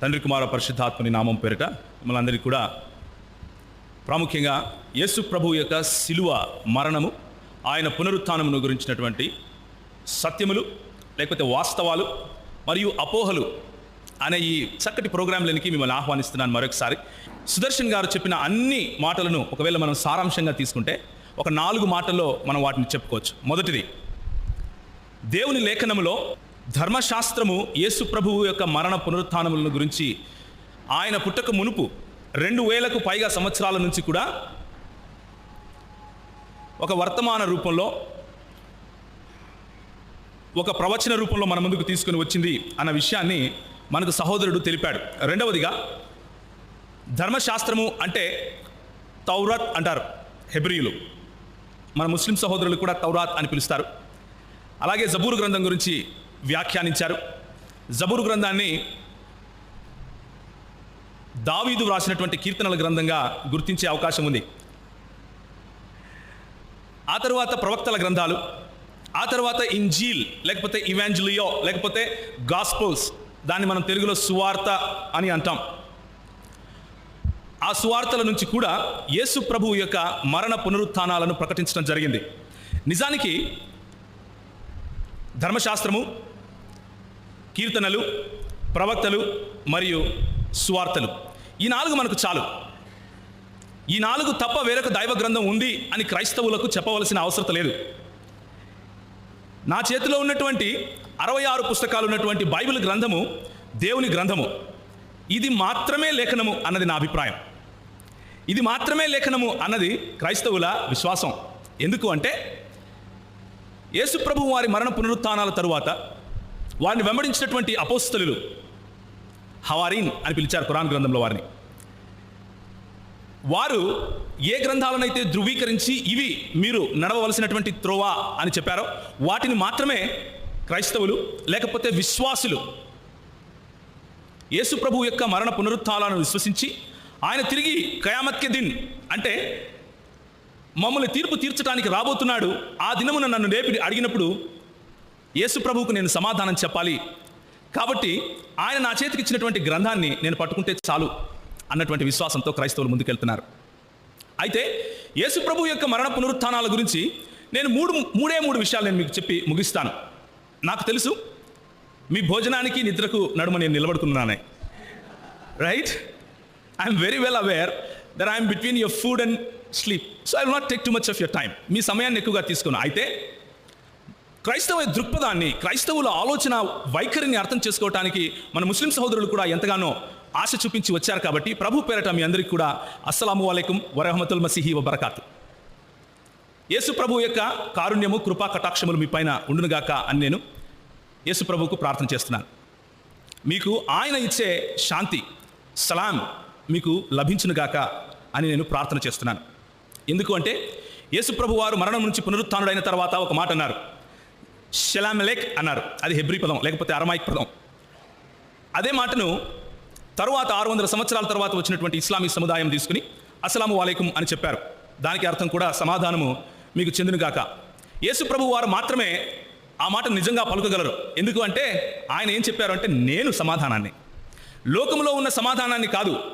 తండ్రి కుమార పరిశుద్ధాత్మని నామం పేరిట మిమ్మల్ని అందరికీ కూడా ప్రాముఖ్యంగా యేసు ప్రభు యొక్క శిలువ మరణము ఆయన పునరుత్నమును గురించినటువంటి సత్యములు లేకపోతే వాస్తవాలు మరియు అపోహలు అనే ఈ చక్కటి ప్రోగ్రాంలకి మిమ్మల్ని ఆహ్వానిస్తున్నాను మరొకసారి. సుదర్శన్ గారు చెప్పిన అన్ని మాటలను ఒకవేళ మనం సారాంశంగా తీసుకుంటే ఒక నాలుగు మాటల్లో మనం వాటిని చెప్పుకోవచ్చు. మొదటిది దేవుని లేఖనములో ధర్మశాస్త్రము యేసు ప్రభువు యొక్క మరణ పునరుత్నములను గురించి ఆయన పుట్టక మునుపు రెండు వేలకు పైగా సంవత్సరాల నుంచి కూడా ఒక వర్తమాన రూపంలో ఒక ప్రవచన రూపంలో మన ముందుకు తీసుకుని వచ్చింది అన్న విషయాన్ని మనకు సహోదరుడు తెలిపాడు. రెండవదిగా ధర్మశాస్త్రము అంటే తౌరాత్ అంటారు హెబ్రియులు. మన ముస్లిం సహోదరులు కూడా తౌరాత్ అని పిలుస్తారు. అలాగే జబూరు గ్రంథం గురించి వ్యాఖ్యానించారు. జబూరు గ్రంథాన్ని దావీదు వ్రాసినటువంటి కీర్తనల గ్రంథంగా గుర్తించే అవకాశం ఉంది. ఆ తర్వాత ప్రవక్తల గ్రంథాలు ఆ తర్వాత ఇంజీల్ లేకపోతే ఇవాంజలియో లేకపోతే గాస్పోల్స్ దాన్ని మనం తెలుగులో సువార్త అని అంటాం. ఆ సువార్తల నుంచి కూడా యేసు ప్రభువు యొక్క మరణ పునరుత్థానాలను ప్రకటించడం జరిగింది. నిజానికి ధర్మశాస్త్రము కీర్తనలు ప్రవక్తలు మరియు స్వార్థలు ఈ నాలుగు మనకు చాలు. ఈ నాలుగు తప్ప వేరొక దైవ గ్రంథం ఉంది అని క్రైస్తవులకు చెప్పవలసిన అవసరం లేదు. నా చేతిలో ఉన్నటువంటి అరవై ఆరు పుస్తకాలు ఉన్నటువంటి బైబిల్ గ్రంథము దేవుని గ్రంథము. ఇది మాత్రమే లేఖనము అన్నది నా అభిప్రాయం. ఇది మాత్రమే లేఖనము అన్నది క్రైస్తవుల విశ్వాసం. ఎందుకు అంటే యేసుప్రభు వారి మరణ పునరుత్నాల తరువాత వారిని వెంబడించినటువంటి అపోస్తలు హవారీన్ అని పిలిచారు ఖురాన్ గ్రంథంలో వారిని. వారు ఏ గ్రంథాలనైతే ధృవీకరించి ఇవి మీరు నడవవలసినటువంటి త్రోవా అని చెప్పారో వాటిని మాత్రమే క్రైస్తవులు లేకపోతే విశ్వాసులు యేసుప్రభు యొక్క మరణ పునరుత్థానాలను విశ్వసించి ఆయన తిరిగి కయామత్కే దిన్ అంటే మమ్మల్ని తీర్పు తీర్చడానికి రాబోతున్నాడు ఆ దినమున నన్ను లేపి అడిగినప్పుడు యేసు ప్రభువుకు నేను సమాధానం చెప్పాలి. కాబట్టి ఆయన నా చేతికి ఇచ్చినటువంటి గ్రంథాన్ని నేను పట్టుకుంటే చాలు అన్నటువంటి విశ్వాసంతో క్రైస్తవులు ముందుకెళ్తున్నారు. అయితే యేసు ప్రభు యొక్క మరణ పునరుత్థానాల గురించి నేను మూడు మూడే మూడు విషయాలు నేను మీకు చెప్పి ముగిస్తాను. నాకు తెలుసు మీ భోజనానికి నిద్రకు నడుమ నేను నిలబడుకున్నానే. Right? I'm very well aware there I'm between your food and sleep. So I not take too much of your time మీ సమయాన్ని ఎక్కువగా తీసుకున్నాను అయితే క్రైస్తవ దృక్పథాన్ని క్రైస్తవుల ఆలోచన వైఖరిని అర్థం చేసుకోవటానికి మన ముస్లిం సహోదరులు కూడా ఎంతగానో ఆశ చూపించి వచ్చారు కాబట్టి ప్రభు పేరట మీ అందరికీ కూడా అస్సలాము వలైకుం వరహమతుల్ మసిహి వబరకాత్. యేసు ప్రభు యొక్క కారుణ్యము కృపా కటాక్షములు మీ పైన ఉండునుగాక అని నేను యేసు ప్రభువుకు ప్రార్థన చేస్తున్నాను. మీకు ఆయన ఇచ్చే శాంతి సలాం మీకు లభించునుగాక అని నేను ప్రార్థన చేస్తున్నాను. ఎందుకు అంటే యేసు ప్రభు వారు మరణం నుంచి పునరుత్డైన తర్వాత ఒక మాట అన్నారు. షలామెలేక్ అన్నారు. అది హెబ్రి పదం లేకపోతే అరమాయిక్ పదం. అదే మాటను తరువాత ఆరు వందల సంవత్సరాల తర్వాత వచ్చినటువంటి ఇస్లామీ సముదాయం తీసుకుని అస్సలాము వాలేకుం అని చెప్పారు. దానికి అర్థం కూడా సమాధానము మీకు చెందునుగాక యేసుప్రభు వారు మాత్రమే ఆ మాట నిజంగా పలుకగలరు. ఎందుకు అంటే ఆయన ఏం చెప్పారు అంటే నేను సమాధానాన్ని. లోకంలో ఉన్న సమాధానాన్ని కాదు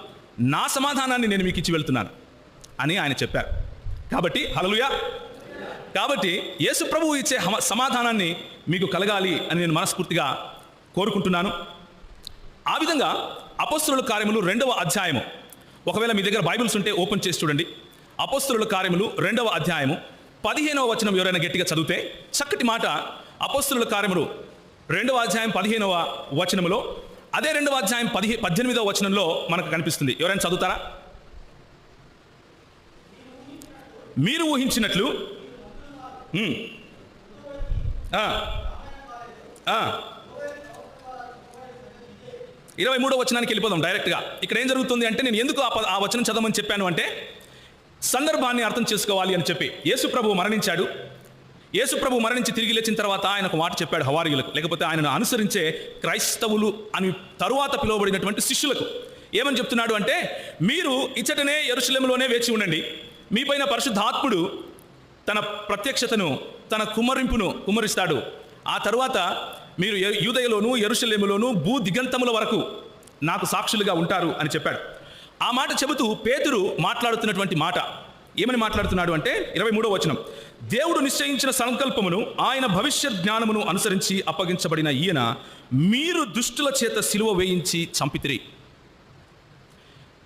నా సమాధానాన్ని నేను మీకు ఇచ్చి వెళ్తున్నాను అని ఆయన చెప్పారు. కాబట్టి హలలుయా కాబట్టి యేసు ప్రభువు ఇచ్చే సమాధానాన్ని మీకు కలగాలి అని నేను మనస్ఫూర్తిగా కోరుకుంటున్నాను. ఆ విధంగా అపస్తుల కార్యములు రెండవ అధ్యాయము. ఒకవేళ మీ దగ్గర బైబిల్స్ ఉంటే ఓపెన్ చేసి చూడండి. అపస్తుల కార్యములు రెండవ అధ్యాయము. పదిహేనవ వచనం ఎవరైనా గట్టిగా చదివితే చక్కటి మాట అపస్తుల కార్యములు రెండవ అధ్యాయం పదిహేనవ వచనములో అదే రెండవ అధ్యాయం పదిహే పద్దెనిమిదవ వచనంలో మనకు కనిపిస్తుంది. ఎవరైనా చదువుతారా? మీరు ఊహించినట్లు Hmm. Ah. Ah. ఇరవై మూడో వచనానికి వెళ్ళిపోదాం డైరెక్ట్గా. ఇక్కడ ఏం జరుగుతుంది అంటే నేను ఎందుకు ఆ ఆ వచనం చదవమని చెప్పాను అంటే సందర్భాన్ని అర్థం చేసుకోవాలి అని చెప్పి. యేసు ప్రభు మరణించాడు. యేసు ప్రభు మరణించి తిరిగి లేచిన తర్వాత ఆయన ఒక మాట చెప్పాడు హవారియులకు. లేకపోతే ఆయనను అనుసరించే క్రైస్తవులు అని తరువాత పిలువబడినటువంటి శిష్యులకు. ఏమని చెప్తున్నాడు అంటే మీరు ఇచ్చటనే ఎరుశలంలోనే వేచి ఉండండి. మీపైన పరిశుద్ధాత్ముడు తన ప్రత్యక్షతను తన కుమరింపును కుమ్మరిస్తాడు ఆ తరువాత మీరు యూదయలోను ఎరుషలేములోను భూ దిగంతముల వరకు నాకు సాక్షులుగా ఉంటారు అని చెప్పాడు. ఆ మాట చెబుతూ పేతురు మాట్లాడుతున్నటువంటి మాట ఏమని మాట్లాడుతున్నాడు అంటే ఇరవై మూడో వచనం. దేవుడు నిశ్చయించిన సంకల్పమును ఆయన భవిష్యత్ జ్ఞానమును అనుసరించి అప్పగించబడిన ఈయన మీరు దుష్టుల చేత సిలువ వేయించి చంపితిరి.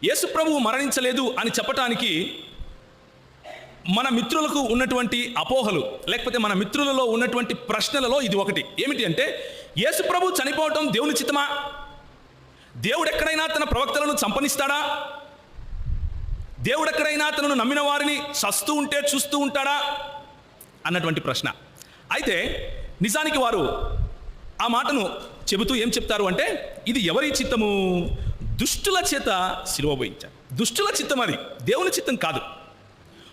యేసు ప్రభువు మరణించలేదు అని చెప్పటానికి మన మిత్రులకు ఉన్నటువంటి అపోహలు లేకపోతే మన మిత్రులలో ఉన్నటువంటి ప్రశ్నలలో ఇది ఒకటి. ఏమిటి అంటే యేసుప్రభు చనిపోవటం దేవుని చిత్తమా? దేవుడు ఎక్కడైనా తన ప్రవక్తలను చంపనిస్తాడా? దేవుడు ఎక్కడైనా తనను నమ్మిన వారిని చస్తూ ఉంటే చూస్తూ ఉంటాడా? అన్నటువంటి ప్రశ్న. అయితే నిజానికి వారు ఆ మాటను చెబుతూ ఏం చెప్తారు అంటే ఇది ఎవరి చిత్తము? దుష్టుల చేత సిలువబోయించారు దుష్టుల చిత్తం అది దేవుని చిత్తం కాదు.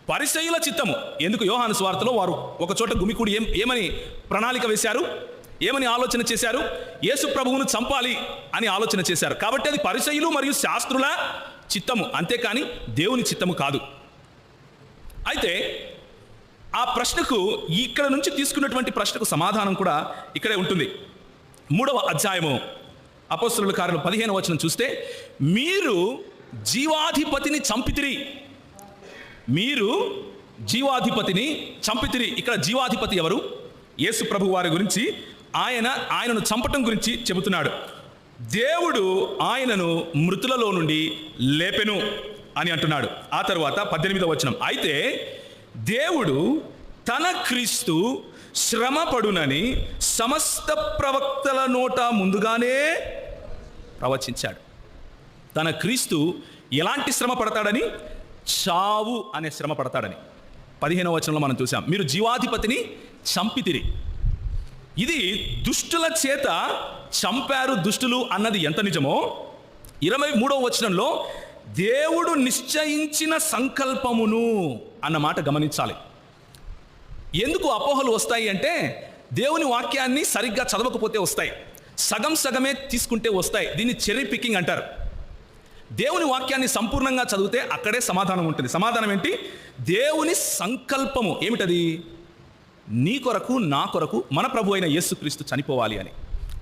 పరిసయుల చిత్తము. ఎందుకు యోహాను స్వార్థలో వారు ఒక చోట గుమికూడి ఏం ఏమని ప్రణాళిక వేశారు? ఏమని ఆలోచన చేశారు? యేసు ప్రభువును చంపాలి అని ఆలోచన చేశారు. కాబట్టి అది పరిసయులు మరియు శాస్త్రుల చిత్తము. అంతేకాని దేవుని చిత్తము కాదు. అయితే ఆ ప్రశ్నకు ఇక్కడ నుంచి తీసుకున్నటువంటి ప్రశ్నకు సమాధానం కూడా ఇక్కడే ఉంటుంది. మూడవ అధ్యాయము అపోస్తుల కార్యం పదిహేను వచనం చూస్తే మీరు జీవాధిపతిని చంపితిరి. మీరు జీవాధిపతిని చంపితిరి. ఇక్కడ జీవాధిపతి ఎవరు? యేసు ప్రభు వారి గురించి ఆయన ఆయనను చంపటం గురించి చెబుతున్నాడు. దేవుడు ఆయనను మృతులలో నుండి లేపెను అని అంటున్నాడు. ఆ తర్వాత పద్దెనిమిదవ వచనం. అయితే దేవుడు తన క్రీస్తు శ్రమపడునని సమస్త ప్రవక్తల నోట ముందుగానే ప్రవచించాడు. తన క్రీస్తు ఎలాంటి శ్రమ పడతాడని? చావు అనే శ్రమ పడతాడని. పదిహేనవ వచనంలో మనం చూసాం మీరు జీవాధిపతిని చంపితిరి. ఇది దుష్టుల చేత చంపారు దుష్టులు అన్నది ఎంత నిజమో? ఇరవై మూడవ వచనంలో దేవుడు నిశ్చయించిన సంకల్పమును అన్నమాట గమనించాలి. ఎందుకు అపోహలు వస్తాయి అంటే దేవుని వాక్యాన్ని సరిగ్గా చదవకపోతే వస్తాయి. సగం సగమే తీసుకుంటే వస్తాయి. దీన్ని చెరీ పికింగ్ అంటారు. దేవుని వాక్యాన్ని సంపూర్ణంగా చదివితే అక్కడే సమాధానం ఉంటుంది. సమాధానం ఏంటి? దేవుని సంకల్పము. ఏమిటది? నీ కొరకు నా కొరకు మన ప్రభు అయిన యేసుక్రీస్తు చనిపోవాలి అని.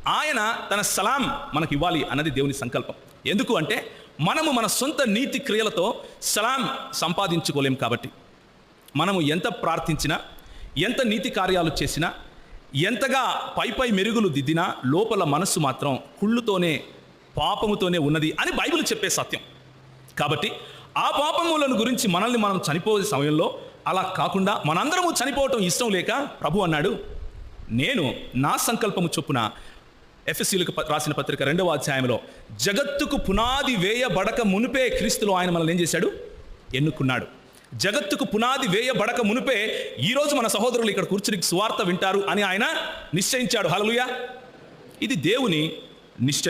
ఆయన తన సలాం మనకి ఇవ్వాలి అన్నది దేవుని సంకల్పం. ఎందుకు అంటే మనము మన సొంత నీతి క్రియలతో సలాం సంపాదించుకోలేం కాబట్టి. మనము ఎంత ప్రార్థించినా ఎంత నీతి కార్యాలు చేసినా ఎంతగా పై పై మెరుగులు దిద్దినా లోపల మనస్సు మాత్రం కుళ్ళుతోనే పాపముతోనే ఉన్నది అని బైబిల్ చెప్పే సత్యం. కాబట్టి ఆ పాపములను గురించి మనల్ని మనం చనిపోయే సమయంలో అలా కాకుండా మనందరము చనిపోవటం ఇష్టం లేక ప్రభు అన్నాడు నేను నా సంకల్పము చొప్పున ఎఫ్ఎస్సీలకు రాసిన పత్రిక రెండవ అధ్యాయంలో జగత్తుకు పునాది వేయబడక మునిపే క్రీస్తులో ఆయన మనల్ని ఏం చేశాడు? ఎన్నుకున్నాడు. జగత్తుకు పునాది వేయబడక మునిపే ఈరోజు మన సహోదరులు ఇక్కడ కూర్చుని సువార్త వింటారు అని ఆయన నిశ్చయించాడు. హలలుయా ఇది దేవుని నిశ్చయం